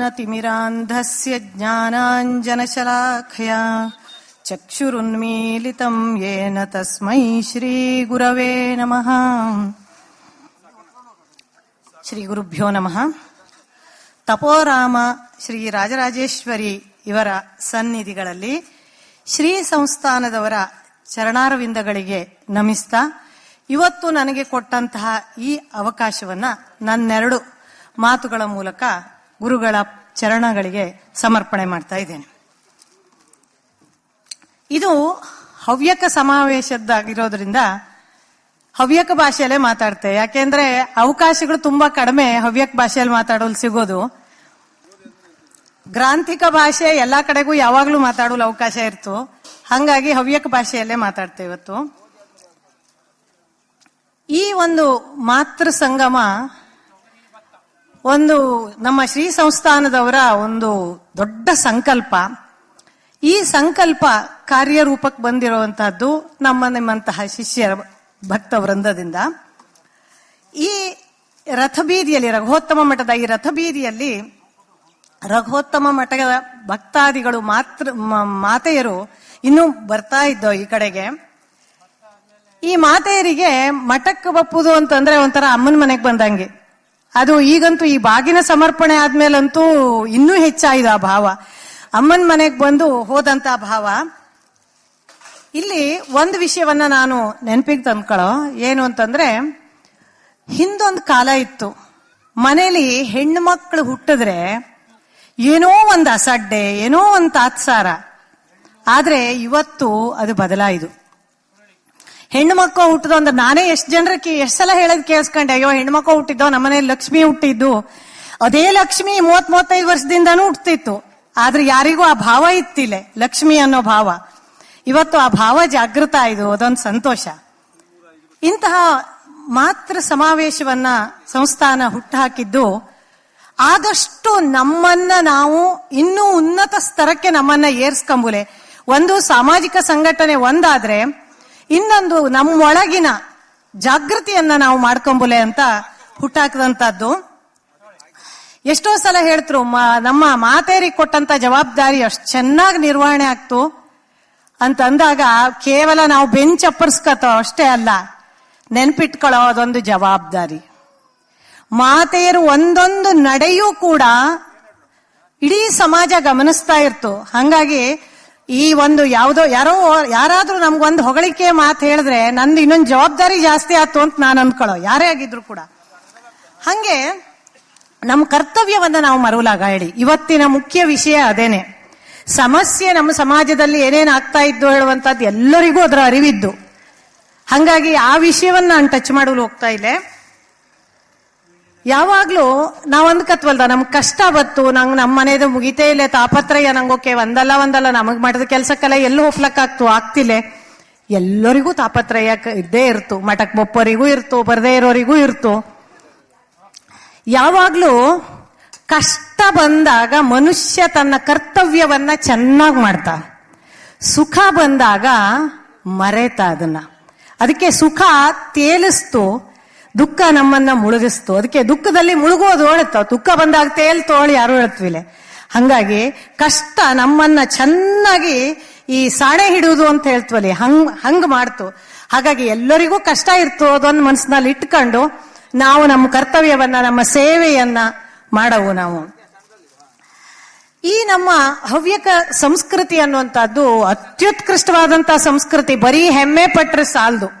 अज्ञानतिमिरान्धस्य ज्ञानाञ्जनशलाखया चक्षुरुन्मीलितं येन तस्मै श्रीगुरवे नमः ಶ್ರೀಗುರುಭ್ಯೋ ನಮಃ ತಪೋರಾಮ ಶ್ರೀ ರಾಜರಾಜೇಶ್ವರಿ ಇವರ ಸನ್ನಿಧಿಗಳಲ್ಲಿ ಶ್ರೀ ಸಂಸ್ಥಾನದವರ ಚರಣಾರವಿಂದಗಳಿಗೆ ನಮಿಸ್ತಾ ಇವತ್ತು ನನಗೆ ಕೊಟ್ಟಂತಹ ಈ ಅವಕಾಶವನ್ನ ನನ್ನೆರಡು ಮಾತುಗಳ ಮೂಲಕ ಗುರುಗಳ ಚರಣಗಳಿಗೆ ಸಮರ್ಪಣೆ ಮಾಡ್ತಾ ಇದ್ದೇನೆ. ಇದು ಹವ್ಯಕ ಸಮಾವೇಶದ್ದಾಗಿರೋದ್ರಿಂದ ಹವ್ಯಕ ಭಾಷೆಯಲ್ಲೇ ಮಾತಾಡ್ತೆ. ಯಾಕೆಂದ್ರೆ ಅವಕಾಶಗಳು ತುಂಬಾ ಕಡಿಮೆ ಹವ್ಯಕ ಭಾಷೆಯಲ್ಲಿ ಮಾತಾಡಲು ಸಿಗೋದು. ಗ್ರಾಂಥಿಕ ಭಾಷೆ ಎಲ್ಲ ಕಡೆಗೂ ಯಾವಾಗ್ಲೂ ಮಾತಾಡಲು ಅವಕಾಶ ಇರ್ತು. ಹಂಗಾಗಿ ಹವ್ಯಕ ಭಾಷೆಯಲ್ಲೇ ಮಾತಾಡ್ತೇವೆ ಇವತ್ತು. ಈ ಒಂದು ಮಾತೃ ಸಂಗಮ ಒಂದು ನಮ್ಮ ಶ್ರೀ ಸಂಸ್ಥಾನದವರ ಒಂದು ದೊಡ್ಡ ಸಂಕಲ್ಪ. ಈ ಸಂಕಲ್ಪ ಕಾರ್ಯರೂಪಕ್ಕೆ ಬಂದಿರುವಂತಹದ್ದು ನಮ್ಮ ನಿಮ್ಮಂತಹ ಶಿಷ್ಯರ ಭಕ್ತ ವೃಂದದಿಂದ. ಈ ರಥಬೀದಿಯಲ್ಲಿ, ರಘೋತ್ತಮ ಮಠದ ಈ ರಥಬೀದಿಯಲ್ಲಿ ರಘೋತ್ತಮ ಮಠದ ಭಕ್ತಾದಿಗಳು ಮಾತ್ರ ಮಾತೆಯರು ಇನ್ನೂ ಬರ್ತಾ ಇದ್ದೋ ಈ ಕಡೆಗೆ. ಈ ಮಾತೆಯರಿಗೆ ಮಠಕ್ಕೆ ಬಪ್ಪುದು ಅಂತಂದ್ರೆ ಒಂಥರ ಅಮ್ಮನ ಮನೆಗೆ ಬಂದಂಗೆ. ಅದು ಈಗಂತೂ ಈ ಬಾಗಿನ ಸಮರ್ಪಣೆ ಆದ್ಮೇಲಂತೂ ಇನ್ನೂ ಹೆಚ್ಚಾಯಿತು ಆ ಭಾವ. ಅಮ್ಮನ ಮನೆಗೆ ಬಂದು ಹೋದಂತ ಭಾವ. ಇಲ್ಲಿ ಒಂದು ವಿಷಯವನ್ನ ನಾನು ನೆನಪಿಗೆ ತಂದ್ಕೊಳ್ಳೋ ಏನು ಅಂತಂದ್ರೆ, ಹಿಂದೊಂದು ಕಾಲ ಇತ್ತು. ಮನೇಲಿ ಹೆಣ್ಣು ಮಕ್ಕಳು ಹುಟ್ಟಿದ್ರೆ ಏನೋ ಒಂದು ಅಸಡ್ಡೆ, ಏನೋ ಒಂದು ತಾತ್ಸಾರ. ಆದ್ರೆ ಇವತ್ತು ಅದು ಬದಲಾಯಿತು ಹೆಣ್ಣು ಮಕ್ಕಳು ಹುಟ್ಟಿದ ಅಂದ್ರೆ ನಾನೇ ಎಷ್ಟು ಜನರಕ್ಕೆ ಎಷ್ಟು ಸಲ ಹೇಳೋದು ಕೇಳಿಸ್ಕೊಂಡೆ, ಅಯ್ಯೋ, ಹೆಣ್ಣು ಮಕ್ಕಳು ಹುಟ್ಟಿದ್ದೋ ನಮ್ಮನೇಲಿ ಲಕ್ಷ್ಮಿ ಹುಟ್ಟಿದ್ದು. ಅದೇ ಲಕ್ಷ್ಮಿ ಮೂವತ್ ಮೂವತ್ತೈದು ವರ್ಷದಿಂದನೂ ಹುಟ್ಟಿತ್ತು ಆದ್ರೆ ಯಾರಿಗೂ ಆ ಭಾವ ಇತ್ತಿಲ್ಲ, ಲಕ್ಷ್ಮಿ ಅನ್ನೋ ಭಾವ. ಇವತ್ತು ಆ ಭಾವ ಜಾಗೃತ ಆಯ್ದು ಅದೊಂದು ಸಂತೋಷ. ಇಂತಹ ಮಾತೃ ಸಮಾವೇಶವನ್ನ ಸಂಸ್ಥಾನ ಹುಟ್ಟುಹಾಕಿದ್ದು, ಆದಷ್ಟು ನಮ್ಮನ್ನ ನಾವು ಇನ್ನೂ ಉನ್ನತ ಸ್ತರಕ್ಕೆ ನಮ್ಮನ್ನ ಏರ್ಸ್ಕೊಂಬುಲೆ. ಒಂದು ಸಾಮಾಜಿಕ ಸಂಘಟನೆ ಒಂದಾದ್ರೆ ಇನ್ನೊಂದು ನಮ್ಮೊಳಗಿನ ಜಾಗೃತಿಯನ್ನ ನಾವು ಮಾಡ್ಕೊಂಬುಲೆ ಅಂತ ಹುಟ್ಟಾಕದಂತದ್ದು ಎಷ್ಟೋ ಸಲ ಹೇಳ್ತರು ನಮ್ಮ ಮಾತೇರಿಗೆ ಕೊಟ್ಟಂತ ಜವಾಬ್ದಾರಿ ಅಷ್ಟು ಚೆನ್ನಾಗಿ ನಿರ್ವಹಣೆ ಆಗ್ತು ಅಂತ ಅಂದಾಗ, ಕೇವಲ ನಾವು ಬೆಂಚ್ ಅಪ್ಪರ್ಸ್ಕತ್ತೋ ಅಷ್ಟೇ ಅಲ್ಲ ನೆನ್ಪಿಟ್ಕೊಳ್ಳೋ ಅದೊಂದು ಜವಾಬ್ದಾರಿ. ಮಾತೆಯರು ಒಂದೊಂದು ನಡೆಯೂ ಕೂಡ ಇಡೀ ಸಮಾಜ ಗಮನಿಸ್ತಾ ಇರ್ತು. ಹಂಗಾಗಿ ಈ ಒಂದು ಯಾವುದೋ, ಯಾರೋ, ಯಾರಾದ್ರೂ ನಮ್ಗೊಂದು ಹೊಗಳಿಕೆ ಮಾತು ಹೇಳಿದ್ರೆ ನಂದು ಇನ್ನೊಂದು ಜವಾಬ್ದಾರಿ ಜಾಸ್ತಿ ಆಯ್ತು ಅಂತ ನಾನು ಅಂದ್ಕೊಳ್ಳೋ ಯಾರೇ ಆಗಿದ್ರು ಕೂಡ. ಹಂಗೆ ನಮ್ಮ ಕರ್ತವ್ಯವನ್ನ ನಾವು ಮರುಲಾಗಾಡಿ ಇವತ್ತಿನ ಮುಖ್ಯ ವಿಷಯ ಅದೇನೆ. ಸಮಸ್ಯೆ ನಮ್ಮ ಸಮಾಜದಲ್ಲಿ ಏನೇನು ಆಗ್ತಾ ಇದ್ದು ಹೇಳುವಂತದ್ದು ಎಲ್ಲರಿಗೂ ಅದರ ಅರಿವಿದ್ದು. ಹಂಗಾಗಿ ಆ ವಿಷಯವನ್ನ ನಾನು ಟಚ್ ಮಾಡಲು ಹೋಗ್ತಾ ಇಲ್ಲೇ. ಯಾವಾಗ್ಲೂ ನಾವ್ ಅಂದ್ಕತ್ವಲ್ದ ನಮ್ಗ್ ಕಷ್ಟ ಬತ್ತು, ನಂಗ್ ನಮ್ಮ ಮನೇದು ಮುಗಿತೇ ಇಲ್ಲ ತಾಪತ್ರಯ ನಂಗೋಕೆ ಒಂದಲ್ಲ ಒಂದಲ್ಲ ನಮಗ್ ಮಠದ ಕೆಲ್ಸಕ್ಕೆಲ್ಲ ಎಲ್ಲೂ ಹೋಗ್ಲಕ್ಕಾಗ್ತು ಆಗ್ತಿಲ್ಲ. ಎಲ್ಲರಿಗೂ ತಾಪತ್ರಯ ಇದ್ದೇ ಇರ್ತು, ಮಠಕ್ ಬೊಪ್ಪರಿಗೂ ಇರ್ತು, ಬರದೇ ಇರೋರಿಗೂ ಇರ್ತು. ಯಾವಾಗ್ಲೂ ಕಷ್ಟ ಬಂದಾಗ ಮನುಷ್ಯ ತನ್ನ ಕರ್ತವ್ಯವನ್ನ ಚೆನ್ನಾಗಿ ಮಾಡ್ತಾ. ಸುಖ ಬಂದಾಗ ಮರೆತ ಅದನ್ನ. ಅದಕ್ಕೆ ಸುಖ ತೇಲಿಸ್ತು ದುಃಖ ನಮ್ಮನ್ನ ಮುಳುಗಿಸ್ತು. ಅದಕ್ಕೆ ದುಃಖದಲ್ಲಿ ಮುಳುಗೋದು ಹೇಳುತ್ತ ದುಃಖ ಬಂದಾಗ ತೇಲ್ತೋಳು ಯಾರು ಹೇಳ್ತೀವಿಲೆ ಹಂಗಾಗಿ ಕಷ್ಟ ನಮ್ಮನ್ನ ಚೆನ್ನಾಗಿ ಈ ಸಾಣೆ ಹಿಡುವುದು ಅಂತ ಹೇಳ್ತೀವಲ್ಲಿ, ಹಂಗ್ ಹಂಗ್ ಮಾಡ್ತು. ಹಾಗಾಗಿ ಎಲ್ಲರಿಗೂ ಕಷ್ಟ ಇರ್ತು ಅದೊಂದು ಮನಸ್ಸಿನಲ್ಲಿ ಇಟ್ಕೊಂಡು ನಾವು ನಮ್ಮ ಕರ್ತವ್ಯವನ್ನ, ನಮ್ಮ ಸೇವೆಯನ್ನ ಮಾಡವು ನಾವು. ಈ ನಮ್ಮ ಹವ್ಯಕ ಸಂಸ್ಕೃತಿ ಅನ್ನುವಂಥದ್ದು ಅತ್ಯುತ್ಕೃಷ್ಟವಾದಂತಹ ಸಂಸ್ಕೃತಿ. ಬರೀ ಹೆಮ್ಮೆ ಪಟ್ರೆ ಸಾಲದು.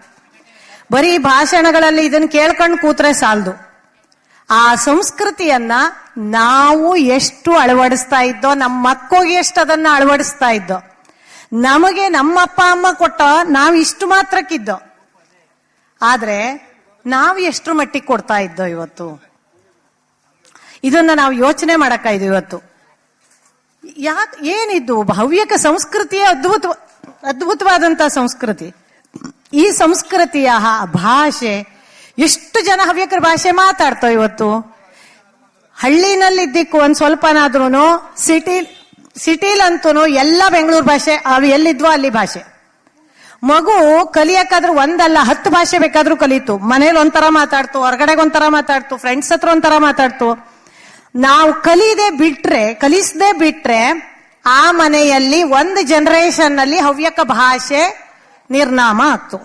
ಬರೀ ಭಾಷಣಗಳಲ್ಲಿ ಇದನ್ನು ಕೇಳ್ಕೊಂಡು ಕೂತ್ರೆ ಸಾಲದು. ಆ ಸಂಸ್ಕೃತಿಯನ್ನ ನಾವು ಎಷ್ಟು ಅಳವಡಿಸ್ತಾ ಇದ್ದೋ ನಮ್ಮ ಮಕ್ಕಳಿಗೆ ಎಷ್ಟು ಅದನ್ನ ಅಳವಡಿಸ್ತಾ ಇದ್ದೋ, ನಮಗೆ ನಮ್ಮ ಅಪ್ಪ, ಅಮ್ಮ ಕೊಟ್ಟ ನಾವು ಇಷ್ಟು ಮಾತ್ರಕ್ಕಿದ್ದೋ, ಆದ್ರೆ ನಾವು ಎಷ್ಟು ಮಟ್ಟಿಗೆ ಕೊಡ್ತಾ ಇದ್ದೋ ಇವತ್ತು? ಇದನ್ನ ನಾವು ಯೋಚನೆ ಮಾಡಕ್ಕಾಯ್ದು ಇವತ್ತು. ಯಾಕೆ, ಏನಿದ್ದು ಭವ್ಯಕ ಸಂಸ್ಕೃತಿಯ ಅದ್ಭುತ ಅದ್ಭುತವಾದಂತ ಸಂಸ್ಕೃತಿ. ಈ ಸಂಸ್ಕೃತಿಯ ಭಾಷೆ, ಎಷ್ಟು ಜನ ಹವ್ಯಕರ ಭಾಷೆ ಮಾತಾಡ್ತೋ ಇವತ್ತು? ಹಳ್ಳಿನಲ್ಲಿದ್ದಕ್ಕು ಒಂದ್ ಸ್ವಲ್ಪನಾದ್ರೂ ಸಿಟಿ ಸಿಟಿಲಂತೂ ಎಲ್ಲ ಬೆಂಗಳೂರು ಭಾಷೆ, ಅವು ಎಲ್ಲಿದ್ವೋ ಅಲ್ಲಿ ಭಾಷೆ. ಮಗು ಕಲಿಯಕ್ಕಾದ್ರೂ ಒಂದಲ್ಲ, ಹತ್ತು ಭಾಷೆ ಬೇಕಾದ್ರೂ ಕಲಿತು. ಮನೇಲಿ ಒಂಥರ ಮಾತಾಡ್ತು, ಹೊರಗಡೆಗೆ ಒಂಥರ ಮಾತಾಡ್ತು ಫ್ರೆಂಡ್ಸ್ ಹತ್ರ ಒಂಥರ ಮಾತಾಡ್ತು. ನಾವು ಕಲಿದೆ ಬಿಟ್ರೆ, ಕಲಿಸದೆ ಬಿಟ್ರೆ ಆ ಮನೆಯಲ್ಲಿ ಒಂದು ಜನರೇಷನ್ ಅಲ್ಲಿ ಹವ್ಯಕ ಭಾಷೆ ನಿರ್ನಾಮ ಆಗ್ತು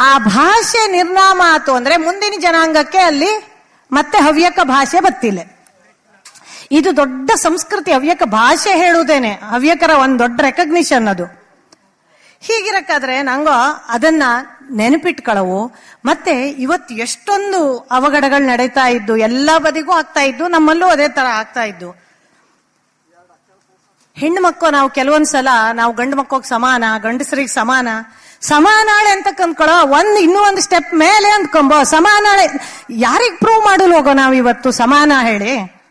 ಆ ಭಾಷೆ ನಿರ್ನಾಮ ಆತು ಅಂದ್ರೆ ಮುಂದಿನ ಜನಾಂಗಕ್ಕೆ ಅಲ್ಲಿ ಮತ್ತೆ ಹವ್ಯಕ ಭಾಷೆ ಬತ್ತಿಲ್ಲ ಇದು ದೊಡ್ಡ ಸಂಸ್ಕೃತಿ, ಹವ್ಯಕ ಭಾಷೆ ಹೇಳುವುದೇನೆ ಹವ್ಯಕರ ಒಂದು ದೊಡ್ಡ ರೆಕಗ್ನಿಷನ್ ಅದು. ಹೀಗಿರಕ್ಕಾದ್ರೆ ನಂಗ ಅದನ್ನ ನೆನಪಿಟ್ಕೊಳ್ಳವು ಮತ್ತೆ ಇವತ್ತು ಎಷ್ಟೊಂದು ಅವಘಡಗಳು ನಡೀತಾ ಇದ್ದು, ಎಲ್ಲ ಬದಿಗೂ ಆಗ್ತಾ ಇದ್ದು, ನಮ್ಮಲ್ಲೂ ಅದೇ ತರ ಆಗ್ತಾ ಇದ್ದು. ಹೆಣ್ಣು ಮಕ್ಕಳು ನಾವು ಕೆಲವೊಂದ್ಸಲ ನಾವು ಗಂಡು ಮಕ್ಕಳಿಗೆ ಸಮಾನ, ಗಂಡಸರಿಗೆ ಸಮಾನ. ಸಮಾನಾಳೆ ಅಂತ ಕಂದ್ಕೊಳ್ಳೋ, ಒಂದ್ ಇನ್ನೂ ಒಂದು ಸ್ಟೆಪ್ ಮೇಲೆ ಅಂದ್ಕೊಂಬೋ ಸಮಾನಾಳೆ ಯಾರಿಗ್ ಪ್ರೂವ್ ಮಾಡಲು ಹೋಗೋ ನಾವು ಇವತ್ತು ಸಮಾನ ಹೇಳಿ?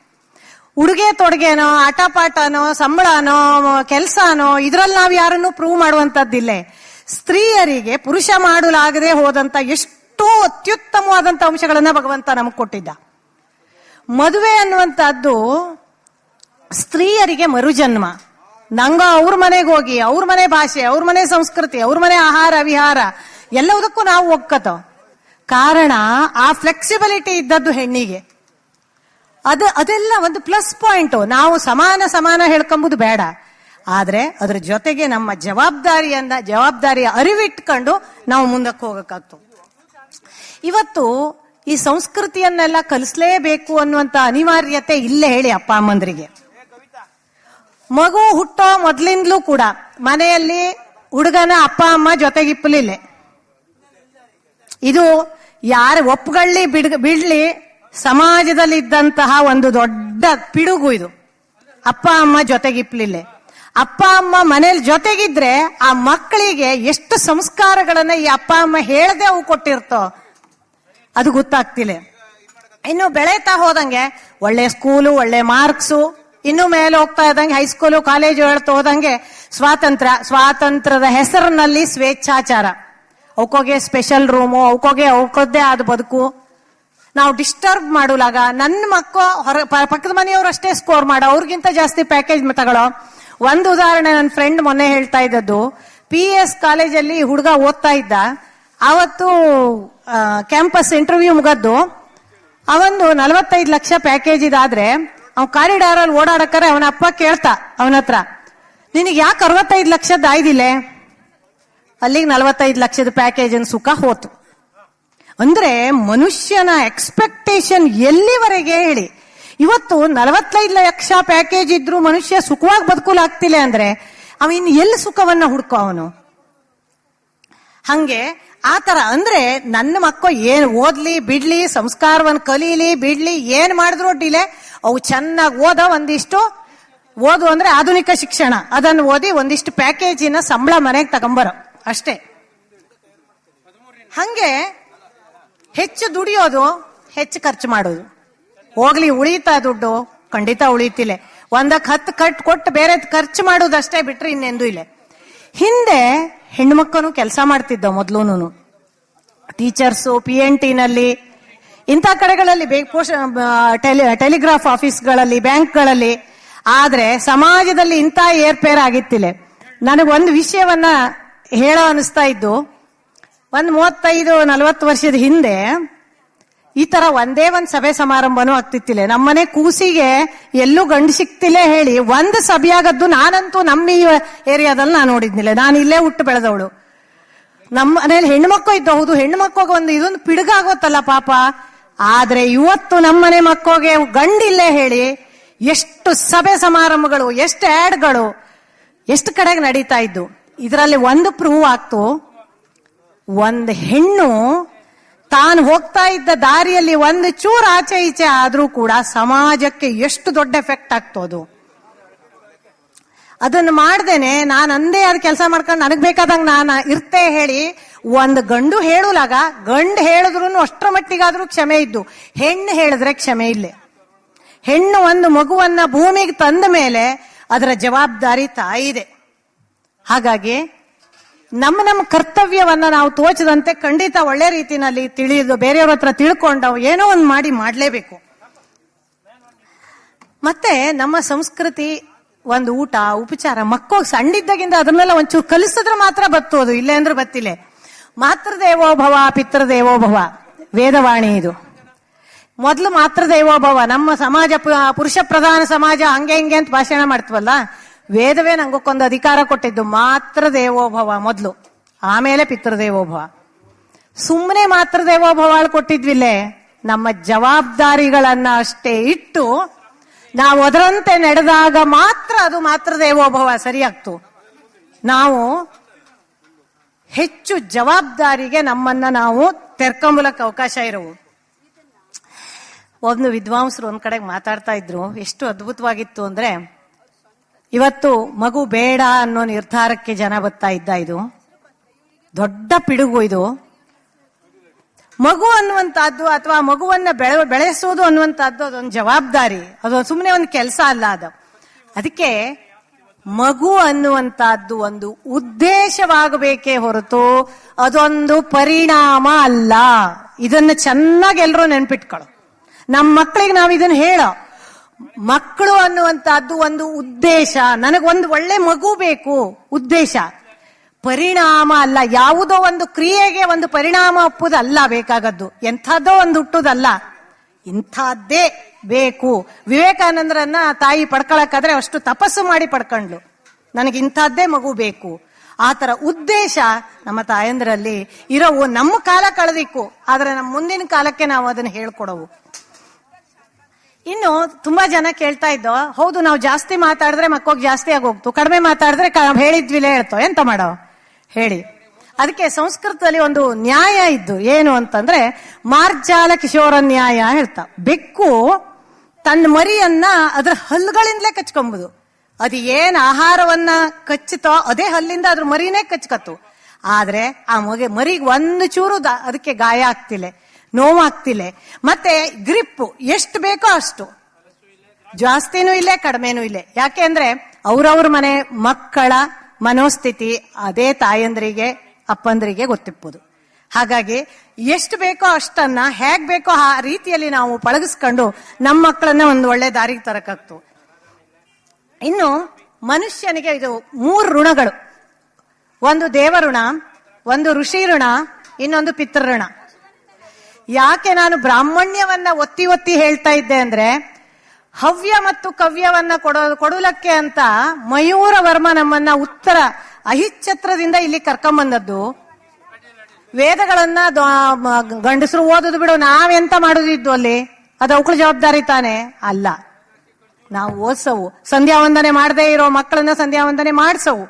ಉಡುಗೆ ತೊಡುಗೆನೋ, ಆಟಪಾಟನೋ, ಸಂಬಳನೋ, ಕೆಲಸನೋ, ಇದ್ರಲ್ಲಿ ನಾವು ಯಾರನ್ನು ಪ್ರೂವ್ ಮಾಡುವಂತದ್ದಿಲ್ಲ ಸ್ತ್ರೀಯರಿಗೆ ಪುರುಷ ಮಾಡಲಾಗದೆ ಹೋದಂತ ಎಷ್ಟೋ ಅತ್ಯುತ್ತಮವಾದಂತ ಅಂಶಗಳನ್ನ ಭಗವಂತ ನಮಗೆ ಕೊಟ್ಟಿದ್ದ. ಮದುವೆ ಅನ್ನುವಂತಹದ್ದು ಸ್ತ್ರೀಯರಿಗೆ ಮರುಜನ್ಮ. ನಂಗ ಅವ್ರ ಮನೆಗೆ ಹೋಗಿ, ಅವ್ರ ಮನೆ ಭಾಷೆ, ಅವ್ರ ಮನೆ ಸಂಸ್ಕೃತಿ, ಅವ್ರ ಮನೆ ಆಹಾರ, ವಿಹಾರ, ಎಲ್ಲದಕ್ಕೂ ನಾವು ಒಕ್ಕತ. ಕಾರಣ, ಆ ಫ್ಲೆಕ್ಸಿಬಿಲಿಟಿ ಇದ್ದದ್ದು ಹೆಣ್ಣಿಗೆ. ಅದು, ಅದೆಲ್ಲ ಒಂದು ಪ್ಲಸ್ ಪಾಯಿಂಟ್ ನಾವು ಸಮಾನ ಸಮಾನ ಹೇಳ್ಕೊಂಬುದು ಬೇಡ. ಆದ್ರೆ, ಅದ್ರ ಜೊತೆಗೆ ನಮ್ಮ ಜವಾಬ್ದಾರಿಯನ್ನ, ಜವಾಬ್ದಾರಿಯ ಅರಿವಿಟ್ಕೊಂಡು ನಾವು ಮುಂದಕ್ಕೆ ಹೋಗಕ್ಕಾಗ್ತು. ಇವತ್ತು ಈ ಸಂಸ್ಕೃತಿಯನ್ನೆಲ್ಲ ಕಲಿಸ್ಲೇಬೇಕು ಅನ್ನುವಂತ ಅನಿವಾರ್ಯತೆ ಇಲ್ಲೇ ಹೇಳಿ ಅಪ್ಪ ಅಮ್ಮಂದ್ರಿಗೆ. ಮಗು ಹುಟ್ಟೋ ಮೊದ್ಲಿಂದಲೂ ಕೂಡ ಮನೆಯಲ್ಲಿ ಹುಡುಗನ ಅಪ್ಪ, ಅಮ್ಮ ಜೊತೆಗಿಪ್ಪಲಿಲ್ಲ ಇದು ಯಾರು ಒಪ್ಪುಗಳ್ಳಿ ಬಿಡ್ ಬಿಡ್ಲಿ ಸಮಾಜದಲ್ಲಿ ಇದ್ದಂತಹ ಒಂದು ದೊಡ್ಡ ಪಿಡುಗು ಇದು. ಅಪ್ಪ, ಅಮ್ಮ ಜೊತೆಗಿಪ್ಲಿಲ್ಲೆ ಅಪ್ಪ, ಅಮ್ಮ ಮನೇಲಿ ಜೊತೆಗಿದ್ರೆ ಆ ಮಕ್ಕಳಿಗೆ ಎಷ್ಟು ಸಂಸ್ಕಾರಗಳನ್ನ ಈ ಅಪ್ಪ, ಅಮ್ಮ ಹೇಳದೆ ಅವು ಕೊಟ್ಟಿರ್ತೋ, ಅದು ಗೊತ್ತಾಗ್ತಿಲ್ಲ. ಇನ್ನು ಬೆಳೀತಾ ಹೋದಂಗೆ ಒಳ್ಳೆ ಸ್ಕೂಲು ಒಳ್ಳೆ ಮಾರ್ಕ್ಸು ಇನ್ನು ಮೇಲೆ ಹೋಗ್ತಾ ಇದ್ದಂಗೆ ಹೈಸ್ಕೂಲು ಕಾಲೇಜು ಹೇಳ್ತಾ ಹೋದಂಗೆ ಸ್ವಾತಂತ್ರ್ಯ, ಸ್ವಾತಂತ್ರ್ಯದ ಹೆಸರಿನಲ್ಲಿ ಸ್ವೇಚ್ಛಾಚಾರ. ಅವಕ್ಕೋಗೆ ಸ್ಪೆಷಲ್ ರೂಮು ಅವಕ್ಕೋಗೆ ಅವಕ್ಕದ್ದೇ ಆದ ಬದುಕು. ನಾವು ಡಿಸ್ಟರ್ಬ್ ಮಾಡುವಾಗ ನನ್ನ ಮಕ್ಕಳು ಹೊರ ಪಕ್ಕದ ಮನೆಯವರು ಅಷ್ಟೇ ಸ್ಕೋರ್ ಮಾಡೋ. ಅವ್ರಿಗಿಂತ ಜಾಸ್ತಿ ಪ್ಯಾಕೇಜ್ ತಗೊಳ್ಳೋ ಒಂದು ಉದಾಹರಣೆ ನನ್ನ ಫ್ರೆಂಡ್ ಮೊನ್ನೆ ಹೇಳ್ತಾ ಇದ್ದದ್ದು. ಪಿ ಎಸ್ ಕಾಲೇಜಲ್ಲಿ ಹುಡುಗ ಓದ್ತಾ ಇದ್ದ. ಅವತ್ತು ಕ್ಯಾಂಪಸ್ ಇಂಟರ್ವ್ಯೂ ಮುಗದ್ದು. ಅವನು ನಲವತ್ತೈದು ಲಕ್ಷ ಪ್ಯಾಕೇಜ್ ಇದಾದ್ರೆ ಅವ್ ಕಾರಿಡಾರ್ ಅಲ್ಲಿ ಓಡಾಡಕ್ಕಾರೆ ಅವನ ಅಪ್ಪ ಕೇಳ್ತಾ ಅವನ ಹತ್ರ, ನಿನಗೆ ಯಾಕೆ ಅರವತ್ತೈದು ಲಕ್ಷದ ಆಯ್ದಿಲ್ಲ? ಅಲ್ಲಿಗೆ ನಲವತ್ತೈದು ಲಕ್ಷದ ಪ್ಯಾಕೇಜ್ ಸುಖ ಹೋತು. ಅಂದ್ರೆ ಮನುಷ್ಯನ ಎಕ್ಸ್ಪೆಕ್ಟೇಷನ್ ಎಲ್ಲಿವರೆಗೆ ಹೇಳಿ, ಇವತ್ತು ನಲವತ್ತೈದು ಲಕ್ಷ ಪ್ಯಾಕೇಜ್ ಇದ್ರು ಮನುಷ್ಯ ಸುಖವಾಗಿ ಬದುಕಲಾಗ್ತಿಲ್ಲ ಅಂದ್ರೆ, ಅವ ಇನ್ನು ಎಲ್ಲಿ ಸುಖವನ್ನ ಹುಡ್ಕೋ ಅವನು? ಹಂಗೆ ಆ ತರ ಅಂದ್ರೆ ನನ್ನ ಮಕ್ಕಳು ಏನ್ ಓದ್ಲಿ, ಬಿಡ್ಲಿ ಸಂಸ್ಕಾರವನ್ನು ಕಲೀಲಿ, ಬಿಡ್ಲಿ, ಏನ್ ಮಾಡಿದ್ರು ಡಿಲೆ ಅವು ಚೆನ್ನಾಗಿ ಓದ ಒಂದಿಷ್ಟು. ಓದು ಅಂದ್ರೆ ಆಧುನಿಕ ಶಿಕ್ಷಣ. ಅದನ್ನು ಓದಿ ಒಂದಿಷ್ಟು ಪ್ಯಾಕೇಜಿನ ಸಂಬಳ ಮನೆಗೆ ತಗೊಂಬರ. ಅಷ್ಟೇ. ಹಂಗೆ ಹೆಚ್ಚು ದುಡಿಯೋದು, ಹೆಚ್ಚು ಖರ್ಚು ಮಾಡೋದು. ಹೋಗ್ಲಿ, ಉಳಿತಾ ದುಡ್ಡು, ಖಂಡಿತ ಉಳಿತಿಲ್ಲ. ಒಂದಕ್ಕೆ ಹತ್ತು ಕಟ್ ಕೊಟ್ಟು ಬೇರೆ ಖರ್ಚು ಮಾಡೋದಷ್ಟೇ ಬಿಟ್ರೆ ಇನ್ನೆಂದೂ ಇಲ್ಲ. ಹಿಂದೆ ಹೆಣ್ಮಕ್ಕನು ಕೆಲಸ ಮಾಡ್ತಿದ್ದ ಮೊದ್ಲೂನು ಟೀಚರ್ಸು, ಪಿ ಎನ್ ಟಿನಲ್ಲಿ, ಇಂಥ ಕಡೆಗಳಲ್ಲಿ ಟೆಲಿ ಟೆಲಿಗ್ರಾಫ್ ಆಫೀಸ್ಗಳಲ್ಲಿ, ಬ್ಯಾಂಕ್ಗಳಲ್ಲಿ. ಆದ್ರೆ ಸಮಾಜದಲ್ಲಿ ಇಂಥ ಏರ್ಪೇರ್ ಆಗಿತ್ತಿಲ್ಲ. ನನಗೆ ಒಂದು ವಿಷಯವನ್ನ ಹೇಳೋ ಅನಿಸ್ತಾ ಇದ್ದು, ಒಂದು ಮೂವತ್ತೈದು, ನಲವತ್ತು ವರ್ಷದ ಹಿಂದೆ ಈ ತರ ಒಂದೇ ಒಂದ್ ಸಭೆ ಸಮಾರಂಭನೂ ಆಗ್ತಿತ್ತಿಲ್ಲ. ನಮ್ಮನೆ ಕೂಸಿಗೆ ಎಲ್ಲೂ ಗಂಡು ಸಿಕ್ತಿಲ್ಲ ಹೇಳಿ ಒಂದ್ ಸಭೆಯಾಗದ್ದು ನಾನಂತೂ ನಮ್ಮ ಈ ಏರಿಯಾದಲ್ಲಿ ನಾನು ನೋಡಿದ್ನಿಲ್ಲ. ನಾನು ಇಲ್ಲೇ ಹುಟ್ಟು ಬೆಳೆದವಳು. ನಮ್ಮ ಮನೇಲಿ ಹೆಣ್ಣು ಮಕ್ಕಳು ಇದ್ದು ಹೌದು ಹೆಣ್ಣು ಮಕ್ಕಳಿಗೆ ಒಂದು ಇದೊಂದು ಪಿಡುಗಾಗೋತ್ತಲ್ಲ ಪಾಪ. ಆದ್ರೆ ಇವತ್ತು ನಮ್ಮನೆ ಮಕ್ಕಳಿಗೆ ಗಂಡಿಲ್ಲೇ ಹೇಳಿ ಎಷ್ಟು ಸಭೆ ಸಮಾರಂಭಗಳು, ಎಷ್ಟು ಆಡ್ಗಳು, ಎಷ್ಟು ಕಡೆಗೆ ನಡೀತಾ ಇದ್ದು. ಇದರಲ್ಲಿ ಒಂದು ಪ್ರೂವ್ ಆಗ್ತು. ಒಂದು ಹೆಣ್ಣು ತಾನು ಹೋಗ್ತಾ ಇದ್ದ ದಾರಿಯಲ್ಲಿ ಒಂದು ಚೂರು ಆಚೆ ಈಚೆ ಆದರೂ ಕೂಡ ಸಮಾಜಕ್ಕೆ ಎಷ್ಟು ದೊಡ್ಡ ಎಫೆಕ್ಟ್ ಆಗ್ತೋದು. ಅದನ್ನು ಮಾಡ್ದೇನೆ ನಾನು ಅಂದೇ ಅದು ಕೆಲಸ ಮಾಡ್ಕೊಂಡು ನನಗೆ ಬೇಕಾದಂಗ ನಾನು ಇರ್ತೆ ಹೇಳಿ ಒಂದು ಗಂಡು ಹೇಳುಲಾಗ ಗಂಡು ಹೇಳಿದ್ರು ಅಷ್ಟರ ಮಟ್ಟಿಗಾದ್ರೂ ಕ್ಷಮೆ ಇದ್ದು, ಹೆಣ್ಣು ಹೇಳಿದ್ರೆ ಕ್ಷಮೆ ಇಲ್ಲ. ಹೆಣ್ಣು ಒಂದು ಮಗುವನ್ನ ಭೂಮಿಗೆ ತಂದ ಮೇಲೆ ಅದರ ಜವಾಬ್ದಾರಿ ತಾಯಿದೆ. ಹಾಗಾಗಿ ನಮ್ಮ ನಮ್ಮ ಕರ್ತವ್ಯವನ್ನ ನಾವು ತೋಚದಂತೆ ಖಂಡಿತ ಒಳ್ಳೆ ರೀತಿನಲ್ಲಿ ತಿಳಿದು ಬೇರೆಯವ್ರ ಹತ್ರ ತಿಳ್ಕೊಂಡು ಏನೋ ಒಂದು ಮಾಡಿ ಮಾಡಲೇಬೇಕು. ಮತ್ತೆ ನಮ್ಮ ಸಂಸ್ಕೃತಿ ಒಂದು ಊಟ, ಉಪಚಾರ ಮಕ್ಕಳು ಸಣ್ಣಿದ್ದಾಗಿಂದ ಅದನ್ನೆಲ್ಲ ಒಂಚೂರು ಕಲಿಸಿದ್ರೆ ಮಾತ್ರ ಬತ್ತೋದು ಇಲ್ಲೇ ಅಂದ್ರೆ ಬತ್ತಿಲ್ಲ. ಮಾತೃದೇವೋ ಭವ, ಪಿತೃದೇವೋ ಭವ. ವೇದವಾಣಿ ಇದು. ಮೊದಲು ಮಾತ್ರ ದೇವೋಭವ ನಮ್ಮ ಸಮಾಜ ಪುರುಷ ಪ್ರಧಾನ ಸಮಾಜ ಹಂಗೆ ಹಿಂಗೆ ಅಂತ ಭಾಷಣ ಮಾಡ್ತೀವಲ್ಲ? ವೇದವೇ ನಂಗೊಕ್ಕೊಂದು ಅಧಿಕಾರ ಕೊಟ್ಟಿದ್ದು ಮಾತ್ರ ದೇವೋಭವ ಮೊದಲು. ಆಮೇಲೆ ಪಿತೃದೇವೋಭವ. ಸುಮ್ಮನೆ ಮಾತ್ರ ದೇವೋಭವ ಕೊಟ್ಟಿದ್ವಿಲ್ಲೇ? ನಮ್ಮ ಜವಾಬ್ದಾರಿಗಳನ್ನ ಅಷ್ಟೇ ಇಟ್ಟು ನಾವು ಅದರಂತೆ ನಡೆದಾಗ ಮಾತ್ರ ಅದು ಮಾತ್ರ ದೇವೋಭವ ಸರಿಯಾಗ್ತು. ನಾವು ಹೆಚ್ಚು ಜವಾಬ್ದಾರಿಗೆ ನಮ್ಮನ್ನ ನಾವು ತೆರ್ಕೊಂಬಲಕ್ಕೆ ಅವಕಾಶ ಇರವು. ಒಂದು ವಿದ್ವಾಂಸರು ಒಂದ್ ಕಡೆಗೆ ಮಾತಾಡ್ತಾ ಇದ್ರು, ಎಷ್ಟು ಅದ್ಭುತವಾಗಿತ್ತು ಅಂದ್ರೆ ಇವತ್ತು ಮಗು ಬೇಡ ಅನ್ನೋ ನಿರ್ಧಾರಕ್ಕೆ ಜನ ಬರ್ತಾ ಇದ್ದ ಇದು. ದೊಡ್ಡ ಪಿಡುಗು ಇದು. ಮಗು ಅನ್ನುವಂತಹದ್ದು ಅಥವಾ ಮಗುವನ್ನ ಬೆಳೆ, ಬೆಳೆಸೋದು ಅನ್ನುವಂತಹದ್ದು ಅದೊಂದು ಜವಾಬ್ದಾರಿ. ಅದು ಸುಮ್ಮನೆ ಒಂದು ಕೆಲಸ ಅಲ್ಲ ಅದು. ಅದಕ್ಕೆ ಮಗು ಅನ್ನುವಂತಹದ್ದು ಒಂದು ಉದ್ದೇಶವಾಗಬೇಕೇ ಹೊರತು ಅದೊಂದು ಪರಿಣಾಮ ಅಲ್ಲ. ಇದನ್ನ ಚೆನ್ನಾಗಿ ಎಲ್ಲರೂ ನೆನ್ಪಿಟ್ಕೊಳ್ಳೋ. ನಮ್ಮ ಮಕ್ಕಳಿಗೆ ನಾವು ಇದನ್ನ ಹೇಳೋ ಮಕ್ಕಳು ಅನ್ನುವಂತಹದ್ದು ಒಂದು ಉದ್ದೇಶ. ನನಗೊಂದು ಒಳ್ಳೆ ಮಗು ಬೇಕು, ಉದ್ದೇಶ. ಪರಿಣಾಮ ಅಲ್ಲ, ಯಾವುದೋ ಒಂದು ಕ್ರಿಯೆಗೆ ಒಂದು ಪರಿಣಾಮ ಒಪ್ಪುದಲ್ಲ ಬೇಕಾಗದ್ದು ಎಂಥದ್ದೋ ಒಂದು ಹುಟ್ಟುದಲ್ಲ. ಇಂಥದ್ದೇ ಬೇಕು. ವಿವೇಕಾನಂದರನ್ನ ತಾಯಿ ಪಡ್ಕೊಳಕ್ಕಾದ್ರೆ ಅಷ್ಟು ತಪಸ್ಸು ಮಾಡಿ ಪಡ್ಕೊಂಡ್ಲು ನನಗೆ ಇಂಥದ್ದೇ ಮಗು ಬೇಕು. ಆ ತರ ಉದ್ದೇಶ ನಮ್ಮ ತಾಯಂದ್ರಲ್ಲಿ ಇರೋವು ನಮ್ಮ ಕಾಲ ಕಳೆದಿಕ್ಕು. ಆದ್ರೆ ನಮ್ಮ ಮುಂದಿನ ಕಾಲಕ್ಕೆ ನಾವು ಅದನ್ನ ಹೇಳ್ಕೊಡವು. ಇನ್ನು ತುಂಬಾ ಜನ ಕೇಳ್ತಾ ಇದ್ದೋ, ಹೌದು, ನಾವು ಜಾಸ್ತಿ ಮಾತಾಡಿದ್ರೆ ಮಕ್ಕೋಗ್ ಜಾಸ್ತಿ ಆಗೋಗ್ತು. ಕಡಿಮೆ ಮಾತಾಡಿದ್ರೆ ಹೇಳಿದ್ವಿಲೇ ಹೇಳ್ತೋ, ಎಂತ ಮಾಡೋ? ಹೇಳಿ. ಅದಕ್ಕೆ ಸಂಸ್ಕೃತದಲ್ಲಿ ಒಂದು ನ್ಯಾಯ ಇದ್ದು, ಏನು ಅಂತಂದ್ರೆ, ಮಾರ್ಜಾಲ ಕಿಶೋರ ನ್ಯಾಯ ಹೇಳ್ತಾ. ಬೆಕ್ಕು ತನ್ನ ಮರಿಯನ್ನ ಅದರ ಹಲ್ಲುಗಳಿಂದಲೇ ಕಚ್ಕೊಂಬುದು. ಅದು ಏನ್ ಆಹಾರವನ್ನ ಕಚ್ಚುತ್ತೋ, ಅದೇ ಹಲ್ಲಿಂದ ಅದ್ರ ಮರಿನೇ ಕಚ್ಕತ್ತು. ಆದ್ರೆ ಆ ಮಗ, ಮರಿಗೆ ಒಂದು ಚೂರು ಅದಕ್ಕೆ ಗಾಯ ಆಗ್ತಿಲ್ಲ. ನೋವಾಗ್ತಿಲ್ಲ. ಮತ್ತೆ ಗ್ರಿಪ್ಪು ಎಷ್ಟು ಬೇಕೋ ಅಷ್ಟು. ಜಾಸ್ತಿನೂ ಇಲ್ಲೇ, ಕಡಿಮೆನೂ ಇಲ್ಲೇ. ಯಾಕೆ ಅಂದ್ರೆ ಅವ್ರವ್ರ ಮನೆ ಮಕ್ಕಳ ಮನೋಸ್ಥಿತಿ ಅದೇ ತಾಯಂದ್ರಿಗೆ, ಅಪ್ಪಂದ್ರಿಗೆ ಗೊತ್ತಿಪ್ಪುದು. ಹಾಗಾಗಿ ಎಷ್ಟು ಬೇಕೋ ಅಷ್ಟನ್ನ, ಹೇಗ್ ಬೇಕೋ ಆ ರೀತಿಯಲ್ಲಿ ನಾವು ಪಳಗಿಸ್ಕೊಂಡು ನಮ್ಮ ಮಕ್ಕಳನ್ನ ಒಂದು ಒಳ್ಳೆ ದಾರಿಗೆ ತರಕಾಗ್ತು. ಇನ್ನು ಮನುಷ್ಯನಿಗೆ ಇದು ಮೂರು ಋಣಗಳು. ಒಂದು ದೇವಋಣ, ಒಂದು ಋಷಿ ಋಣ, ಇನ್ನೊಂದು ಪಿತೃಋಣ. ಯಾಕೆ ನಾನು ಬ್ರಾಹ್ಮಣ್ಯವನ್ನ ಒತ್ತಿ ಒತ್ತಿ ಹೇಳ್ತಾ ಇದ್ದೆ ಅಂದ್ರೆ, ಹವ್ಯ ಮತ್ತು ಕವ್ಯವನ್ನ ಕೊಡೋ, ಕೊಡುಲಕ್ಕೆ ಅಂತ ಮಯೂರ ವರ್ಮ ನಮ್ಮನ್ನ ಉತ್ತರ ಅಹಿಚ್ಛತ್ರದಿಂದ ಇಲ್ಲಿ ಕರ್ಕೊಂಬಂದದ್ದು. ವೇದಗಳನ್ನ ಗಂಡಸರು ಓದೋದು ಬಿಡು, ನಾವೆಂತ ಮಾಡೋದಿದ್ದು ಅಲ್ಲಿ? ಅದು ಅವಳ ಜವಾಬ್ದಾರಿ ತಾನೆ? ಅಲ್ಲ. ನಾವು ಓದ್ಸವು. ಸಂಧ್ಯಾ ವಂದನೆ ಮಾಡದೇ ಇರೋ ಮಕ್ಕಳನ್ನ ಸಂಧ್ಯಾ ವಂದನೆ ಮಾಡ್ಸವು.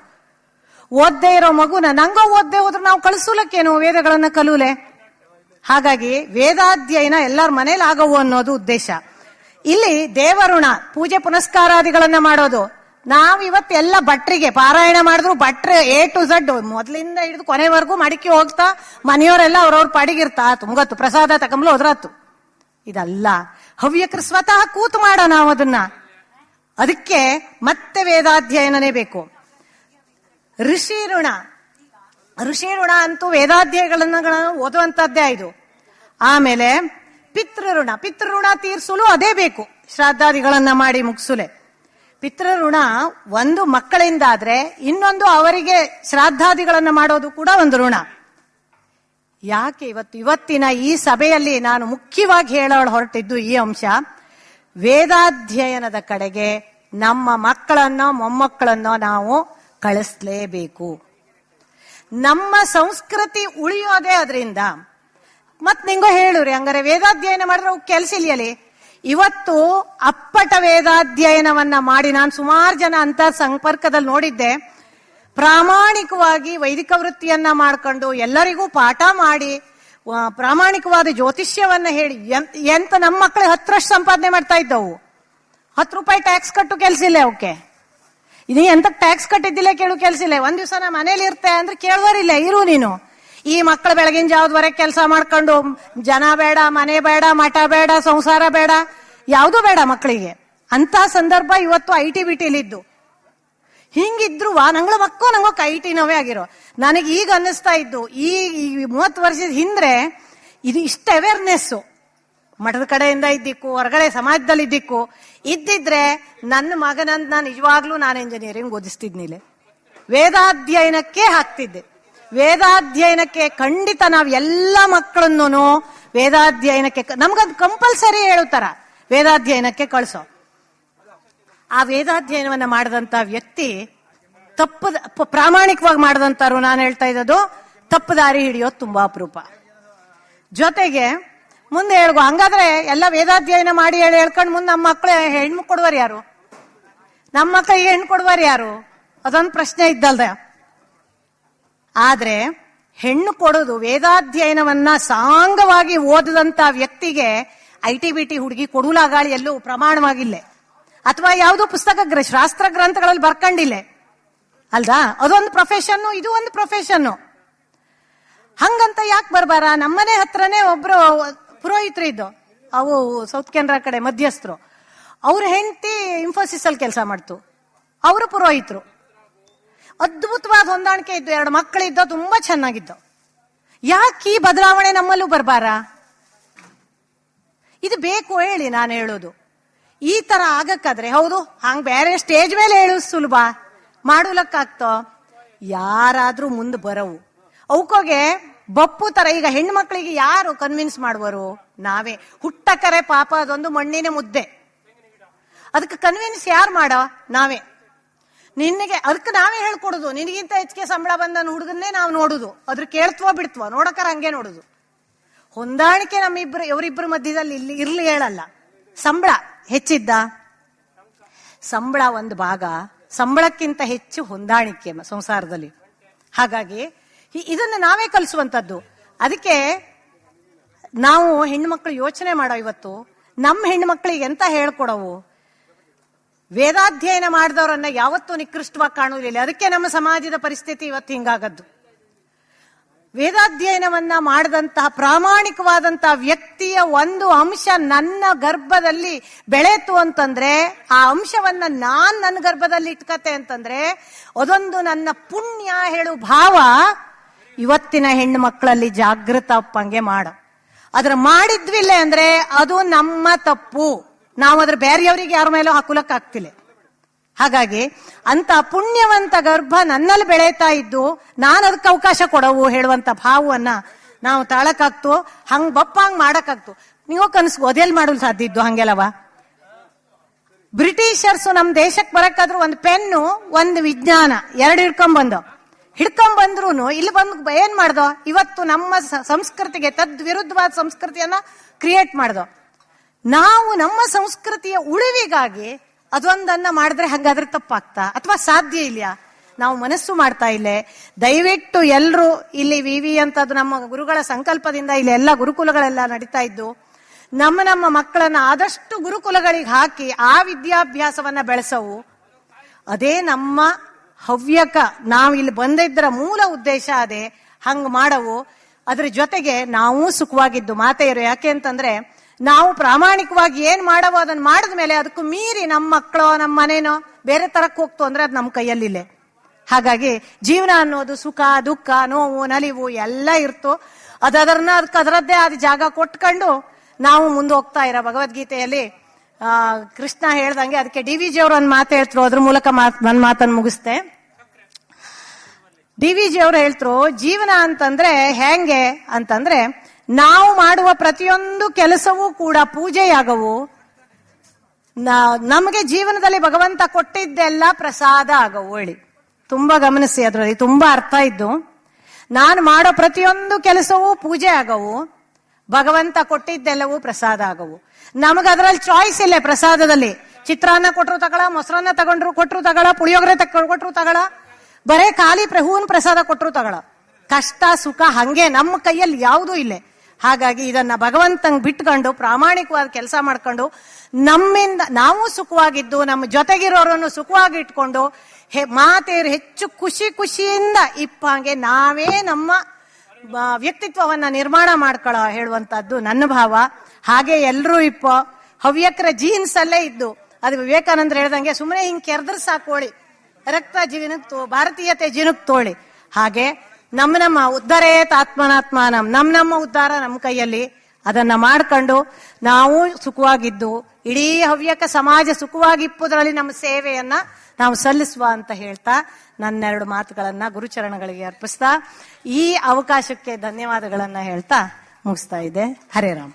ಓದ್ದೇ ಇರೋ ಮಗುನ, ನಂಗೋ ಓದ್ದೆ ಹೋದ್ರೆ ನಾವು ಕಳಿಸೋಲಕ್ಕೇನು ವೇದಗಳನ್ನ ಕಲೂಲೆ? ಹಾಗಾಗಿ ವೇದಾಧ್ಯಯನ ಎಲ್ಲರ ಮನೇಲಿ ಆಗವು ಅನ್ನೋದು ಉದ್ದೇಶ. ಇಲ್ಲಿ ದೇವರುಣ ಪೂಜೆ ಪುನಸ್ಕಾರಾದಿಗಳನ್ನ ಮಾಡೋದು. ನಾವ್ ಇವತ್ತೆಲ್ಲ ಭಟ್ರಿಗೆ ಪಾರಾಯಣ ಮಾಡಿದ್ರು ಭಟ್ರೆ ಎ ಟು ಝಡ್ ಮೊದಲಿಂದ ಹಿಡಿದು ಕೊನೆವರೆಗೂ ಮಡಿಕೆ ಹೋಗ್ತಾ ಮನೆಯವರೆಲ್ಲ ಅವ್ರವ್ರ ಪಡಿಗಿರ್ತಾ, ತುಂಗತ್ತು, ಪ್ರಸಾದ ತಕಂಬ್ಲು ಹೋದ್ರಾತು. ಇದಲ್ಲ. ಹವ್ಯಕರು ಸ್ವತಃ ಕೂತು ಮಾಡೋ ನಾವು ಅದನ್ನ ಅದಕ್ಕೆ ಮತ್ತೆ ವೇದಾಧ್ಯಯನನೇ ಬೇಕು. ಋಷಿ ಋಣ ಋಷಿ ಋಣ ಅಂತೂ ವೇದಾಧ್ಯಯಗಳನ್ನು ಓದುವಂತದ್ದೇ ಇದು. ಆಮೇಲೆ ಪಿತೃಋಣ ಪಿತೃಋಣ ತೀರಿಸಲು ಅದೇ ಬೇಕು, ಶ್ರಾದ್ದಾದಿಗಳನ್ನ ಮಾಡಿ ಮುಗಿಸುಲೆ. ಪಿತೃಋಣ ಒಂದು ಮಕ್ಕಳಿಂದ ಆದ್ರೆ ಇನ್ನೊಂದು ಅವರಿಗೆ ಶ್ರಾದ್ದಾದಿಗಳನ್ನ ಮಾಡೋದು ಕೂಡ ಒಂದು ಋಣ. ಯಾಕೆ ಇವತ್ತು ಇವತ್ತಿನ ಈ ಸಭೆಯಲ್ಲಿ ನಾನು ಮುಖ್ಯವಾಗಿ ಹೇಳೋಳು ಹೊರಟಿದ್ದು ಈ ಅಂಶ, ವೇದಾಧ್ಯಯನದ ಕಡೆಗೆ ನಮ್ಮ ಮಕ್ಕಳನ್ನೋ ಮೊಮ್ಮಕ್ಕಳನ್ನೋ ನಾವು ಕಳಿಸ್ಲೇಬೇಕು. ನಮ್ಮ ಸಂಸ್ಕೃತಿ ಉಳಿಯೋದೇ ಅದರಿಂದ. ಮತ್ ನಿಂಗೋ ಹೇಳುರಿ ಹಂಗಾರೆ ವೇದಾಧ್ಯಯನ ಮಾಡಿದ್ರೆ ಕೆಲಸ ಇಲ್ಲಿಯಲಿ ಇವತ್ತು ಅಪ್ಪಟ ವೇದಾಧ್ಯಯನವನ್ನ ಮಾಡಿ ನಾನು ಸುಮಾರು ಜನ ಅಂತ ಸಂಪರ್ಕದಲ್ಲಿ ನೋಡಿದ್ದೆ. ಪ್ರಾಮಾಣಿಕವಾಗಿ ವೈದಿಕ ವೃತ್ತಿಯನ್ನ ಮಾಡ್ಕೊಂಡು ಎಲ್ಲರಿಗೂ ಪಾಠ ಮಾಡಿ ಪ್ರಾಮಾಣಿಕವಾದ ಜ್ಯೋತಿಷ್ಯವನ್ನ ಹೇಳಿ, ಎಂತ- ನಮ್ಮ ಮಕ್ಕಳು ಹತ್ತರಷ್ಟು ಸಂಪಾದನೆ ಮಾಡ್ತಾ ಇದ್ದವು. ಹತ್ತು ರೂಪಾಯಿ ಟ್ಯಾಕ್ಸ್ ಕಟ್ಟು ಕೆಲಸ ಇಲ್ಲ ಅವಕ್ಕೆ? ಇದು ಎಂತ ಟ್ಯಾಕ್ಸ್ ಕಟ್ಟಿದ್ದಿಲ್ಲ ಕೇಳು ಕೆಲಸ ಇಲ್ಲ ಒಂದ್ ದಿವಸ ನಾ ಮನೇಲಿ ಇರ್ತೆ ಅಂದ್ರೆ ಕೇಳುವರಿಲ್ಲ ಇರು ನೀನು. ಈ ಮಕ್ಕಳು ಬೆಳಗಿನ ಜಾವದವರೆಗೆ ಕೆಲಸ ಮಾಡ್ಕೊಂಡು, ಜನ ಬೇಡ, ಮನೆ ಬೇಡ, ಮಠ ಬೇಡ, ಸಂಸಾರ ಬೇಡ, ಯಾವುದು ಬೇಡ ಮಕ್ಕಳಿಗೆ ಅಂತ ಸಂದರ್ಭ ಇವತ್ತು ಐ ಟಿ ಬಿಟಿಲಿದ್ದು. ಹಿಂಗಿದ್ರು ನಂಗಳ ಮಕ್ಕಳು ನಂಗೋ ಐ ಟಿ ನೋವೇ ಆಗಿರೋ. ನನಗೆ ಈಗ ಅನ್ನಿಸ್ತಾ ಇದ್ದು, ಈ ಮೂವತ್ತು ವರ್ಷದ ಹಿಂದ್ರೆ ಇದು ಇಷ್ಟ ಅವೇರ್ನೆಸ್ ಮಠದ ಕಡೆಯಿಂದ ಇದ್ದಿಕ್ಕು, ಹೊರಗಡೆ ಸಮಾಜದಲ್ಲಿ ಇದ್ದಿಕ್ಕು ಇದ್ದಿದ್ರೆ ನನ್ನ ಮಗನಂತ ನಾನು ನಿಜವಾಗ್ಲೂ ನಾನು ಇಂಜಿನಿಯರಿಂಗ್ ಓದಿಸ್ತಿದ್ನಿಲೆ. ವೇದಾಧ್ಯಯನಕ್ಕೆ ಹಾಕ್ತಿದ್ದೆ. ವೇದಾಧ್ಯಯನಕ್ಕೆ ಖಂಡಿತ ನಾವು ಎಲ್ಲ ಮಕ್ಕಳನ್ನು ವೇದಾಧ್ಯಯನಕ್ಕೆ ನಮ್ಗದ್ ಕಂಪಲ್ಸರಿ ಹೇಳುತ್ತಾರ. ವೇದಾಧ್ಯಯನಕ್ಕೆ ಕಳಿಸೋ. ಆ ವೇದಾಧ್ಯಯನವನ್ನ ಮಾಡಿದಂತ ವ್ಯಕ್ತಿ ತಪ್ಪದ ಪ್ರಾಮಾಣಿಕವಾಗಿ ಮಾಡಿದಂತಾರು ನಾನು ಹೇಳ್ತಾ ಇದ್ದದು ತಪ್ಪು ದಾರಿ ಹಿಡಿಯೋದು ತುಂಬಾ ಅಪರೂಪ. ಜೊತೆಗೆ ಮುಂದೆ ಹೇಳುವ ಹಂಗಾದ್ರೆ ಎಲ್ಲ ವೇದಾಧ್ಯಯನ ಮಾಡಿ ಹೇಳಿ ಹೇಳ್ಕೊಂಡು ಮುಂದೆ ನಮ್ಮ ಮಕ್ಕಳು ಹೆಣ್ಣು ಕೊಡುವರು ಯಾರು? ನಮ್ಮ ಮಕ್ಕಳಿಗೆ ಹೆಣ್ಣು ಕೊಡುವರು ಯಾರು? ಅದೊಂದು ಪ್ರಶ್ನೆ ಇದ್ದಲ್ದ. ಆದ್ರೆ ಹೆಣ್ಣು ಕೊಡೋದು ವೇದಾಧ್ಯಯನವನ್ನ ಸಾಂಗವಾಗಿ ಓದದಂತ ವ್ಯಕ್ತಿಗೆ ಐ ಟಿ ಬಿ ಟಿ ಹುಡುಗಿ ಕೊಡುಲಾಗಾಳಿ ಎಲ್ಲೂ ಪ್ರಮಾಣವಾಗಿಲ್ಲ. ಅಥವಾ ಯಾವುದೋ ಪುಸ್ತಕ ಶಾಸ್ತ್ರ ಗ್ರಂಥಗಳಲ್ಲಿ ಬರ್ಕೊಂಡಿಲ್ಲ. ಅಲ್ದಾ? ಅದೊಂದು ಪ್ರೊಫೆಷನ್ನು, ಇದು ಒಂದು ಪ್ರೊಫೆಷನ್ನು. ಹಂಗಂತ ಯಾಕೆ ಬರ್ಬಾರ? ನಮ್ಮನೆ ಹತ್ರನೇ ಒಬ್ರು ಪುರೋಹಿತರು ಇದ್ದು, ಅವು ಸೌತ್ ಕೆನರಾ ಕಡೆ ಮಧ್ಯಸ್ಥರು. ಅವ್ರ ಹೆಂಡತಿ ಇನ್ಫೋಸಿಸ್ ಅಲ್ಲಿ ಕೆಲಸ ಮಾಡ್ತು. ಅವರು ಪುರೋಹಿತರು. ಅದ್ಭುತವಾದ ಹೊಂದಾಣಿಕೆ ಇದ್ದು, ಎರಡು ಮಕ್ಕಳಿದ್ದ, ತುಂಬಾ ಚೆನ್ನಾಗಿದ್ದು. ಯಾಕೆ ಈ ಬದಲಾವಣೆ ನಮ್ಮಲ್ಲೂ ಬರ್ಬಾರ? ಇದು ಬೇಕು ಹೇಳಿ ನಾನು ಹೇಳೋದು. ಈ ತರ ಆಗಕ್ಕಾದ್ರೆ, ಹೌದು, ಹಂಗ ಬೇರೆ ಸ್ಟೇಜ್ ಮೇಲೆ ಹೇಳು ಸುಲಭ. ಮಾಡುಲಕ್ಕಾಗ್ತೋ ಯಾರಾದ್ರೂ ಮುಂದೆ ಬರವು. ಅವಕೋಗೆ ಬಪ್ಪು ತರ. ಈಗ ಹೆಣ್ಮಕ್ಳಿಗೆ ಯಾರು ಕನ್ವಿನ್ಸ್ ಮಾಡುವರು? ನಾವೇ. ಹುಟ್ಟಕರೆ ಪಾಪ, ಅದೊಂದು ಮಣ್ಣಿನ ಮುದ್ದೆ. ಅದಕ್ಕೆ ಕನ್ವಿನ್ಸ್ ಯಾರು ಮಾಡೋ? ನಾವೇ. ನಿನಗೆ ಅದಕ್ಕೆ ನಾವೇ ಹೇಳ್ಕೊಡುದು. ನಿನಗಿಂತ ಹೆಚ್ಚಿಗೆ ಸಂಬಳ ಬಂದ ಹುಡುಗನ್ನೇ ನಾವು ನೋಡುದು. ಅದ್ರ ಕೇಳ್ತವೋ ಬಿಡ್ತವೋ? ನೋಡಕರ ಹಂಗೆ ನೋಡುದು. ಹೊಂದಾಣಿಕೆ ನಮ್ಮಿಬ್ರು ಇವರಿಬ್ಬರ ಮಧ್ಯದಲ್ಲಿ ಇಲ್ಲಿ ಇರ್ಲಿ ಹೇಳಲ್ಲ. ಸಂಬಳ ಹೆಚ್ಚಿದ್ದ? ಸಂಬಳ ಒಂದು ಭಾಗ. ಸಂಬಳಕ್ಕಿಂತ ಹೆಚ್ಚು ಹೊಂದಾಣಿಕೆ ಸಂಸಾರದಲ್ಲಿ. ಹಾಗಾಗಿ ಇದನ್ನ ನಾವೇ ಕಲಿಸುವಂಥದ್ದು. ಅದಕ್ಕೆ ನಾವು ಹೆಣ್ಮಕ್ಳು ಯೋಚನೆ ಮಾಡೋ ಇವತ್ತು, ನಮ್ಮ ಹೆಣ್ಮಕ್ಳಿಗೆ ಎಂತ ಹೇಳ್ಕೊಡವು? ವೇದಾಧ್ಯಯನ ಮಾಡಿದವರನ್ನ ಯಾವತ್ತೂ ನಿಕೃಷ್ಟವಾಗಿ ಕಾಣುವುದಿಲ್ಲ. ಅದಕ್ಕೆ ನಮ್ಮ ಸಮಾಜದ ಪರಿಸ್ಥಿತಿ ಇವತ್ತು ಹಿಂಗಾಗದ್ದು. ವೇದಾಧ್ಯಯನವನ್ನ ಮಾಡಿದಂತಹ ಪ್ರಾಮಾಣಿಕವಾದಂತಹ ವ್ಯಕ್ತಿಯ ಒಂದು ಅಂಶ ನನ್ನ ಗರ್ಭದಲ್ಲಿ ಬೆಳೆಯಿತು ಅಂತಂದ್ರೆ, ಆ ಅಂಶವನ್ನ ನಾನ್ ನನ್ನ ಗರ್ಭದಲ್ಲಿ ಇಟ್ಕತೆ ಅಂತಂದ್ರೆ, ಅದೊಂದು ನನ್ನ ಪುಣ್ಯ ಹೇಳು ಭಾವ ಇವತ್ತಿನ ಹೆಣ್ಣು ಮಕ್ಕಳಲ್ಲಿ ಜಾಗೃತ ಅಪ್ಪಂಗೆ ಮಾಡ. ಅದ್ರ ಮಾಡಿದ್ವಿಲ್ಲ ಅಂದ್ರೆ ಅದು ನಮ್ಮ ತಪ್ಪು. ನಾವು ಅದ್ರ ಬೇರೆಯವರಿಗೆ ಯಾರ ಮೇಲೂ ಹಾಕುಲಕ್ಕಾಗ್ತಿಲ್ಲ ಹಾಗಾಗಿ ಅಂತ ಪುಣ್ಯವಂತ ಗರ್ಭ ನನ್ನಲ್ಲಿ ಬೆಳೀತಾ ಇದ್ದು ನಾನು ಅದಕ್ಕೆ ಅವಕಾಶ ಕೊಡವು ಹೇಳುವಂತ ಭಾವವನ್ನ ನಾವು ತಾಳಕ್ಕಾಗ್ತು, ಹಂಗ್ ಬಪ್ಪ ಹಂಗ್ ಮಾಡಕ್ಕಾಗ್ತು. ನೀವು ಕನಸು ಒದೇಲ್ ಮಾಡಲು ಸಾಧ್ಯ ಇದ್ದು ಹಂಗೆಲ್ಲವ? ಬ್ರಿಟಿಷರ್ಸ್ ನಮ್ಮ ದೇಶಕ್ಕೆ ಬರಕ್ಕಾದ್ರೂ ಒಂದು ಪೆನ್ನು, ಒಂದು ವಿಜ್ಞಾನ, ಎರಡು ಹಿಡ್ಕೊಂಡ್ ಬಂದು ಹಿಡ್ಕೊಂಡ್ ಬಂದ್ರು ಇಲ್ಲಿ ಬಂದು ಏನ್ ಮಾಡ್ದೋ? ಇವತ್ತು ನಮ್ಮ ಸಂಸ್ಕೃತಿಗೆ ತದ್ ವಿರುದ್ಧವಾದ ಸಂಸ್ಕೃತಿಯನ್ನ ಕ್ರಿಯೇಟ್ ಮಾಡ್ದೋ. ನಾವು ನಮ್ಮ ಸಂಸ್ಕೃತಿಯ ಉಳಿವಿಗಾಗಿ ಅದೊಂದನ್ನ ಮಾಡಿದ್ರೆ ಹಂಗಾದ್ರೆ ತಪ್ಪಾಗ್ತಾ? ಅಥವಾ ಸಾಧ್ಯ ಇಲ್ಲ ನಾವು ಮನಸ್ಸು ಮಾಡ್ತಾ ಇಲ್ಲ? ದಯವಿಟ್ಟು ಎಲ್ಲರೂ ಇಲ್ಲಿ ವಿ ವಿ ಅಂತದ್ದು ನಮ್ಮ ಗುರುಗಳ ಸಂಕಲ್ಪದಿಂದ ಇಲ್ಲಿ ಎಲ್ಲ ಗುರುಕುಲಗಳೆಲ್ಲ ನಡೀತಾ ಇದ್ದು, ನಮ್ಮ ನಮ್ಮ ಮಕ್ಕಳನ್ನ ಆದಷ್ಟು ಗುರುಕುಲಗಳಿಗೆ ಹಾಕಿ ಆ ವಿದ್ಯಾಭ್ಯಾಸವನ್ನ ಬೆಳೆಸವು. ಅದೇ ನಮ್ಮ ಹವ್ಯಕ. ನಾವು ಇಲ್ಲಿ ಬಂದಿದ್ದರ ಮೂಲ ಉದ್ದೇಶ ಅದೇ. ಹಂಗೆ ಮಾಡವು. ಅದ್ರ ಜೊತೆಗೆ ನಾವು ಸುಖವಾಗಿದ್ದು ಮಾತೆಯರು. ಯಾಕೆ ಅಂತಂದ್ರೆ, ನಾವು ಪ್ರಾಮಾಣಿಕವಾಗಿ ಏನ್ ಮಾಡವೋ ಅದನ್ನ ಮಾಡಿದ ಮೇಲೆ ಅದಕ್ಕೂ ಮೀರಿ ನಮ್ಮ ಮಕ್ಕಳೋ ನಮ್ಮ ಮನೇನೋ ಬೇರೆ ತರಕ್ ಹೋಗ್ತು ಅಂದ್ರೆ ಅದು ನಮ್ಮ ಕೈಯಲ್ಲಿಲ್ಲ. ಹಾಗಾಗಿ ಜೀವನ ಅನ್ನೋದು ಸುಖ, ದುಃಖ, ನೋವು, ನಲಿವು ಎಲ್ಲ ಇರ್ತು. ಅದರನ್ನ ಅದಕ್ಕೆ ಅದರದ್ದೇ ಆದ ಜಾಗ ಕೊಟ್ಕೊಂಡು ನಾವು ಮುಂದೆ ಹೋಗ್ತಾ ಇರೋ ಭಗವದ್ಗೀತೆಯಲ್ಲಿ ಕೃಷ್ಣ ಹೇಳ್ದಂಗೆ ಅದಕ್ಕೆ ಡಿ ವಿ ಜಿ ಅವರು ಒಂದು ಮಾತು ಹೇಳ್ತರು. ಅದ್ರ ಮೂಲಕ ಮಾತು ನನ್ನ ಮಾತನ್ನು ಮುಗಿಸ್ತೆ. ಡಿ ವಿ ಜಿ ಅವರು ಹೇಳ್ತರು, ಜೀವನ ಅಂತಂದ್ರೆ ಹೆಂಗೆ ಅಂತಂದ್ರೆ ನಾವು ಮಾಡುವ ಪ್ರತಿಯೊಂದು ಕೆಲಸವೂ ಕೂಡ ಪೂಜೆಯಾಗವು. ನಮಗೆ ಜೀವನದಲ್ಲಿ ಭಗವಂತ ಕೊಟ್ಟಿದ್ದೆಲ್ಲ ಪ್ರಸಾದ ಆಗವು ಹೇಳಿ. ತುಂಬಾ ಗಮನಿಸಿ ಅದರಲ್ಲಿ, ತುಂಬಾ ಅರ್ಥ ಇದ್ದು. ನಾನು ಮಾಡೋ ಪ್ರತಿಯೊಂದು ಕೆಲಸವೂ ಪೂಜೆ ಆಗವು, ಭಗವಂತ ಕೊಟ್ಟಿದ್ದೆಲ್ಲವೂ ಪ್ರಸಾದ ಆಗವು. ನಮಗೆ ಅದರಲ್ಲಿ ಚಾಯ್ಸ್ ಇಲ್ಲ ಪ್ರಸಾದದಲ್ಲಿ. ಚಿತ್ರಾನ್ನ ಕೊಟ್ಟರು ತಗೊಳ, ಮೊಸರನ್ನ ತಗೊಂಡ್ರು ಕೊಟ್ಟರು ತಗೊಳ, ಪುಳಿಯೋಗರೆ ತಗೊಂಡು ಕೊಟ್ಟರು ತಗಳ. ಬರೇ ಖಾಲಿ ಪ್ರ- ಪ್ರಸಾದ ಕೊಟ್ಟರು ತಗಳ. ಕಷ್ಟ, ಸುಖ ಹಂಗೆ ನಮ್ಮ ಕೈಯಲ್ಲಿ ಯಾವುದೂ ಇಲ್ಲ. ಹಾಗಾಗಿ ಇದನ್ನ ಭಗವಂತಂಗ್ ಬಿಟ್ಕೊಂಡು ಪ್ರಾಮಾಣಿಕವಾದ ಕೆಲಸ ಮಾಡ್ಕೊಂಡು ನಮ್ಮಿಂದ ನಾವು ಸುಖವಾಗಿದ್ದು, ನಮ್ಮ ಜೊತೆಗಿರೋರನ್ನು ಸುಖವಾಗಿ ಇಟ್ಕೊಂಡು ಹೆ ಮಾತೇರು ಹೆಚ್ಚು ಖುಷಿ ಖುಷಿಯಿಂದ ಇಪ್ಪಂಗೆ ನಾವೇ ನಮ್ಮ ವ್ಯಕ್ತಿತ್ವವನ್ನ ನಿರ್ಮಾಣ ಮಾಡ್ಕೊಳ್ಳೋ ಹೇಳುವಂತದ್ದು ನನ್ನ ಭಾವ. ಹಾಗೆ ಎಲ್ಲರೂ ಇಪ್ಪ ಹವ್ಯಕರ ಜೀನ್ಸ್ ಅಲ್ಲೇ ಇದ್ದು. ಅದು ವಿವೇಕಾನಂದ್ರ ಹೇಳ್ದಂಗೆ ಸುಮ್ಮನೆ ಹಿಂಗೆ ಕೆರೆದ್ರೆ ಸಾಕೋಳಿ ರಕ್ತ ಜೀವನಕ್ಕೆ ತೋ ಭಾರತೀಯತೆ ಜೀವನಕ್ಕೆ ತೋಳಿ ಹಾಗೆ ನಮ್ಮ ನಮ್ಮ ಉದ್ಧರೇತ ಆತ್ಮನಾತ್ಮಾನಂ ನಮ್ ನಮ್ಮ ಉದ್ಧಾರ ನಮ್ಮ ಕೈಯಲ್ಲಿ ಅದನ್ನ ಮಾಡ್ಕೊಂಡು ನಾವು ಸುಖವಾಗಿದ್ದು, ಇಡೀ ಹವ್ಯಕ ಸಮಾಜ ಸುಖವಾಗಿಪ್ಪುದರಲ್ಲಿ ನಮ್ಮ ಸೇವೆಯನ್ನ ನಾವು ಸಲ್ಲಿಸುವ ಅಂತ ಹೇಳ್ತಾ ನನ್ನೆರಡು ಮಾತುಗಳನ್ನ ಗುರುಚರಣಗಳಿಗೆ ಅರ್ಪಿಸ್ತಾ ಈ ಅವಕಾಶಕ್ಕೆ ಧನ್ಯವಾದಗಳನ್ನ ಹೇಳ್ತಾ ಮುಗಿಸ್ತಾ ಇದೆ ಹರೇ ರಾಮ.